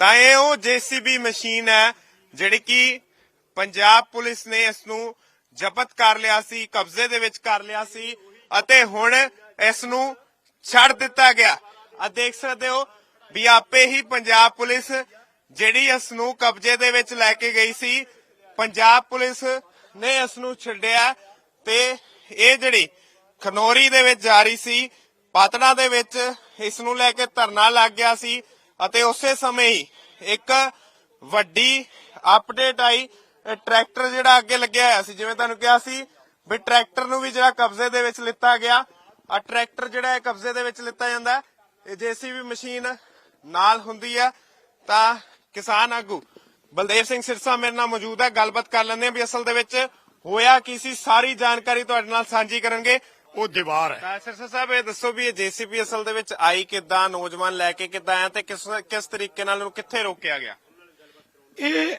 ਤਾਂ ਇਹ ਉਹ ਜੀਸੀਬੀ ਮਸ਼ੀਨ ਹੈ ਜਿਹੜੀ ਕਿ ਪੰਜਾਬ ਪੁਲਿਸ ਨੇ ਇਸ ਨੂੰ ਜ਼ਬਤ ਕਰ ਲਿਆ ਸੀ, ਕਬਜ਼ੇ ਦੇ ਵਿੱਚ ਕਰ ਲਿਆ ਸੀ ਅਤੇ ਹੁਣ ਇਸ ਨੂੰ ਛੱਡ ਦਿੱਤਾ ਗਿਆ। ਆ ਦੇਖ ਸਕਦੇ ਹੋ ਵੀ ਆਪੇ ਹੀ ਪੰਜਾਬ ਪੁਲਿਸ ਜਿਹੜੀ ਇਸ ਨੂੰ ਕਬਜ਼ੇ ਦੇ ਵਿੱਚ ਲੈ ਕੇ ਗਈ ਸੀ, ਪੰਜਾਬ ਪੁਲਿਸ ਨੇ ਇਸ ਨੂੰ ਛੱਡਿਆ ਤੇ ਇਹ ਜਿਹੜੀ ਖਨੋਰੀ ਦੇ ਵਿੱਚ ਜਾ ਰਹੀ ਸੀ, ਪਾਤੜਾ ਦੇ ਵਿੱਚ ਇਸ ਨੂੰ ਲੈ ਕੇ ਧਰਨਾ ਲੱਗ ਗਿਆ ਸੀ। ਅਤੇ ਉਸੇ ਸਮੇਂ ਹੀ ਇੱਕ ਵੱਡੀ ਅਪਡੇਟ ਆਈ। ਟਰੈਕਟਰ ਜਿਹੜਾ ਅੱਗੇ ਲੱਗਿਆ ਹੋਇਆ ਸੀ, ਜਿਵੇਂ ਤੁਹਾਨੂੰ ਕਿਹਾ ਸੀ ਵੀ ਟਰੈਕਟਰ ਨੂੰ ਵੀ ਜਿਹੜਾ ਕਬਜ਼ੇ ਦੇ ਵਿੱਚ ਲਿੱਤਾ ਗਿਆ। ਆ ਟਰੈਕਟਰ ਜਿਹੜਾ ਹੈ ਕਬਜ਼ੇ ਦੇ ਵਿੱਚ ਲਿੱਤਾ ਜਾਂਦਾ ਹੈ। ਇਹ ਜੀਸੀਬੀ ਮਸ਼ੀਨ ਨਾਲ ਹੁੰਦੀ ਹੈ ਤਾਂ ਕਿਸਾਨ ਆਗੂ ਬਲਦੇਵ ਸਿੰਘ ਸਿਰਸਾ ਮੇਰੇ ਨਾਲ ਮੌਜੂਦ ਹੈ ਗੱਲਬਾਤ ਕਰ ਲੈਂਦੇ ਹਾਂ ਵੀ ਅਸਲ ਦੇ ਵਿੱਚ ਹੋਇਆ ਕੀ ਸੀ, ਸਾਰੀ ਜਾਣਕਾਰੀ ਤੁਹਾਡੇ ਨਾਲ ਸਾਂਝੀ ਕਰਨਗੇ। ਉਹ ਦੀਵਾਰ ਹੈ। ਤਾਂ ਸਿਰਸਾ ਸਾਹਿਬ ਇਹ ਦੱਸੋ ਵੀ ਇਹ ਜੀਸੀਬੀ ਅਸਲ ਦੇ ਵਿੱਚ ਆਈ ਕਿੱਦਾਂ ਨੌਜਵਾਨ ਲੈ ਕੇ ਕਿੱਦਾਂ ਆਇਆ ਤੇ ਕਿਸ ਕਿਸ ਤਰੀਕੇ ਨਾਲ ਇਹਨੂੰ ਕਿੱਥੇ ਰੋਕਿਆ ਗਿਆ? ਇਹ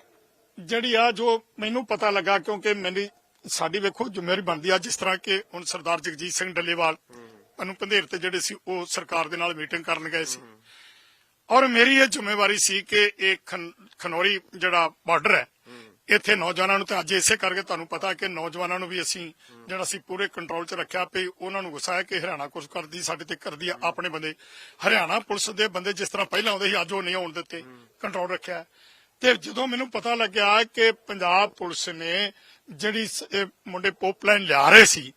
ਜਿਹੜੀ ਆ ਜੋ ਮੈਨੂੰ ਪਤਾ ਲੱਗਾ ਕਿਉਂਕਿ ਮੇਰੀ ਸਾਡੀ ਵੇਖੋ ਜ਼ਿੰਮੇਵਾਰੀ ਬਣਦੀ ਆ ਜਿਸ ਤਰ੍ਹਾਂ ਕਿ ਹੁਣ ਸਰਦਾਰ ਜਗਜੀਤ ਸਿੰਘ ਡੱਲੇਵਾਲ ਅਨੂ ਪੰਧੇਰ ਤੇ ਜਿਹੜੇ ਸੀ ਉਹ ਸਰਕਾਰ ਦੇ ਨਾਲ ਮੀਟਿੰਗ ਕਰਨ ਗਏ ਸੀ। ਔਰ ਮੇਰੀ ਇਹ ਜ਼ਿੰਮੇਵਾਰੀ ਸੀ ਕਿ ਇਹ ਖਨ- ਖਨੌਰੀ ਜਿਹੜਾ ਬਾਰਡਰ ਹੈ ਇੱਥੇ ਨੌਜਵਾਨਾਂ ਨੂੰ ਤੇ ਅੱਜ ਇਸੇ ਕਰਕੇ ਤੁਹਾਨੂੰ ਪਤਾ ਕਿ ਨੌਜਵਾਨਾਂ ਨੂੰ ਵੀ ਅਸੀਂ ਜਿਹੜਾ ਅਸੀਂ ਪੂਰੇ ਕੰਟਰੋਲ 'ਚ ਰੱਖਿਆ ਪਈ ਉਹਨਾਂ ਨੂੰ ਗੁੱਸਾ ਹੈ ਕਿ ਹਰਿਆਣਾ ਕੁਝ ਕਰਦੀ ਸਾਡੇ ਤੇ ਕਰਦੀ ਆ ਆਪਣੇ ਬੰਦੇ। ਹਰਿਆਣਾ ਪੁਲਿਸ ਦੇ ਬੰਦੇ ਜਿਸ ਤਰ੍ਹਾਂ ਪਹਿਲਾਂ ਆਉਂਦੇ ਸੀ ਅੱਜ ਉਹ ਨਹੀਂ ਆਉਣ ਦਿੱਤੇ। ਕੰਟਰੋਲ ਰੱਖਿਆ ਤੇ ਜਦੋਂ ਮੈਨੂੰ ਪਤਾ ਲੱਗਿਆ ਕਿ ਪੰਜਾਬ ਪੁਲਿਸ ਨੇ ਜਿਹੜੀ ਮੁੰਡੇ ਪੋਪਲਾਈਨ ਲਿਆ ਰਹੇ ਸੀ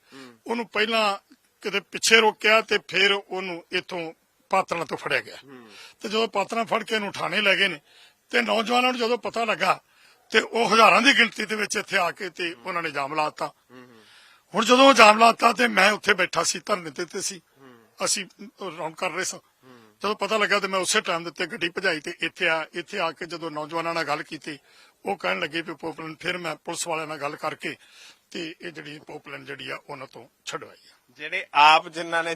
ਉਹਨੂੰ ਪਹਿਲਾਂ ਕਿਤੇ ਪਿੱਛੇ ਰੋਕਿਆ ਤੇ ਫਿਰ ਉਹਨੂੰ ਇੱਥੋਂ ਪਾਤਰਾਂ ਤੋਂ ਫੜਿਆ ਗਿਆ। ਤੇ ਜਦੋਂ ਪਾਤਰਾਂ ਫੜ ਕੇ ਇਹਨੂੰ ਥਾਣੇ ਲੈ ਗਏ ਨੇ ਤੇ ਨੌਜਵਾਨਾਂ ਨੂੰ ਜਦੋਂ ਪਤਾ ਲੱਗਾ ਤੇ ਉਹ ਹਜ਼ਾਰਾਂ ਦੀ ਗਿਣਤੀ ਦੇ ਵਿੱਚ ਇੱਥੇ ਆ ਕੇ ਤੇ ਉਹਨਾਂ ਨੇ ਜਾਮ ਲਾਤਾ ਹੁਣ ਜਦੋਂ ਜਾਮ ਲਾਤਾ ਤੇ ਮੈਂ ਉੱਥੇ ਬੈਠਾ ਸੀ, ਧਰਨੇ ਤੇ ਤੇ ਸੀ। ਅਸੀਂ ਰੌਂਡ ਕਰ ਰਹੇ ਸਾਂ। ਜਦੋਂ ਪਤਾ ਲੱਗਾ ਤੇ ਮੈਂ ਉਸੇ ਟਾਈਮ ਦੇ ਉੱਤੇ ਗੱਡੀ ਭਜਾਈ ਤੇ ਇੱਥੇ ਆ ਇੱਥੇ ਆ ਕੇ ਜਦੋਂ ਨੌਜਵਾਨਾਂ ਨਾਲ ਗੱਲ ਕੀਤੀ ਉਹ ਕਹਿਣ ਲੱਗੇ ਵੀ ਪੋਪਲਨ ਫਿਰ ਮੈਂ ਪੁਲਿਸ ਵਾਲਿਆਂ ਨਾਲ ਗੱਲ ਕਰਕੇ ਤੇ ਇਹ ਜਿਹੜੀ ਪੋਪਲਨ ਜਿਹੜੀ ਆ ਉਹਨਾਂ ਤੋਂ ਛਡਵਾਈ ਆ। ਜਿਹੜੇ ਆਪ ਜਿਨ੍ਹਾਂ ਨੇ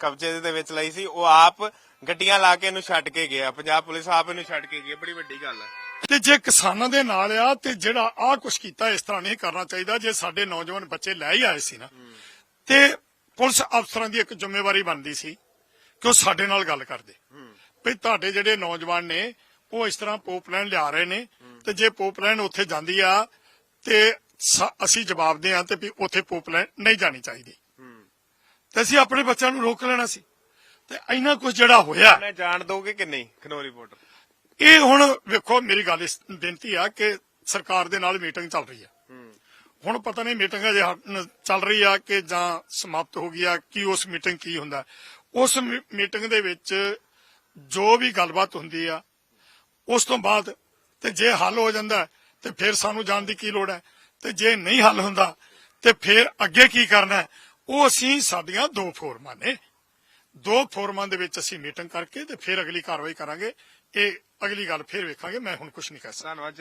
ਕਬਜ਼ੇ ਦੇ ਵਿੱਚ ਲਈ ਸੀ ਉਹ ਆਪ ਗੱਡੀਆਂ ਲਾ ਕੇ ਇਹਨੂੰ ਛੱਡ ਕੇ ਗਿਆ ਪੰਜਾਬ ਪੁਲਿਸ ਆਪ ਇਹਨੂੰ ਛੱਡ ਕੇ ਗਈ ਬੜੀ ਵੱਡੀ ਗੱਲ ਹੈ ਤੇ ਜੇ ਕਿਸਾਨਾਂ ਦੇ ਨਾਲ ਆ ਤੇ ਜਿਹੜਾ ਆ ਕੁਛ ਕੀਤਾ ਇਸ ਤਰ੍ਹਾਂ ਨਹੀਂ ਕਰਨਾ ਚਾਹੀਦਾ ਜੇ ਸਾਡੇ ਨੌਜਵਾਨ ਬੱਚੇ ਲੈ ਹੀ ਆਏ ਸੀ ਨਾ। ਤੇ ਪੁਲਿਸ ਅਫਸਰਾਂ ਦੀ ਇੱਕ ਜ਼ਿੰਮੇਵਾਰੀ ਬਣਦੀ ਸੀ ਕਿ ਉਹ ਸਾਡੇ ਨਾਲ ਗੱਲ ਕਰਦੇ। ਵੀ ਤੁਹਾਡੇ ਜਿਹੜੇ ਨੌਜਵਾਨ ਨੇ ਉਹ ਇਸ ਤਰ੍ਹਾਂ ਪੋਪਲਾਈਨ ਲਿਆ ਰਹੇ ਨੇ ਤੇ ਜੇ ਪੋਪਲਾਈਨ ਉੱਥੇ ਜਾਂਦੀ ਆ ਤੇ ਅਸੀਂ ਜਵਾਬ ਦੇ ਆ ਤੇ ਵੀ ਉੱਥੇ ਪੋਪਲਾਈਨ ਨਹੀਂ ਜਾਣੀ ਚਾਹੀਦੀ। ਤੇ ਅਸੀਂ ਆਪਣੇ ਬੱਚਿਆਂ ਨੂੰ ਰੋਕ ਲੈਣਾ ਸੀ। ਤੇ ਇੰਨਾ ਕੁਝ ਜਿਹੜਾ ਹੋਇਆ ਮੈਂ ਜਾਣ ਦੋਗੇ ਕਿ ਨਹੀਂ? ਖਨੋਰੀ ਬਾਰਡਰ ਇਹ ਹੁਣ ਵੇਖੋ ਮੇਰੀ ਗੱਲ ਇਸ ਬੇਨਤੀ ਆ ਕਿ ਸਰਕਾਰ ਦੇ ਨਾਲ ਮੀਟਿੰਗ ਚੱਲ ਰਹੀ ਆ। ਹੁਣ ਪਤਾ ਨਹੀਂ ਮੀਟਿੰਗ ਅਜੇ ਚੱਲ ਰਹੀ ਆ ਕਿ ਜਾਂ ਸਮਾਪਤ ਹੋ ਗਈ ਆ ਕੀ ਉਸ ਮੀਟਿੰਗ ਕੀ ਹੁੰਦਾ। ਉਸ ਮੀਟਿੰਗ ਦੇ ਵਿੱਚ ਜੋ ਵੀ ਗੱਲਬਾਤ ਹੁੰਦੀ ਆ, ਉਸ ਤੋਂ ਬਾਅਦ ਤੇ ਜੇ ਹੱਲ ਹੋ ਜਾਂਦਾ ਤੇ ਫਿਰ ਸਾਨੂੰ ਜਾਣ ਦੀ ਕੀ ਲੋੜ ਹੈ? ਤੇ ਜੇ ਨਹੀਂ ਹੱਲ ਹੁੰਦਾ, ਤੇ ਫਿਰ ਅੱਗੇ ਕੀ ਕਰਨਾ ਉਹ ਅਸੀਂ ਸਾਡੀਆਂ ਦੋ ਫੋਰਮਾਂ ਨੇ। ਦੋ ਫੋਰਮਾਂ ਦੇ ਵਿੱਚ ਅਸੀਂ ਮੀਟਿੰਗ ਕਰਕੇ ਤੇ ਫਿਰ ਅਗਲੀ ਕਾਰਵਾਈ ਕਰਾਂਗੇ। ਇਹ ਅਗਲੀ ਗੱਲ ਫਿਰ ਵੇਖਾਂਗੇ, ਮੈਂ ਹੁਣ ਕੁਝ ਨਹੀਂ ਕਹਿ ਸਕਦਾ।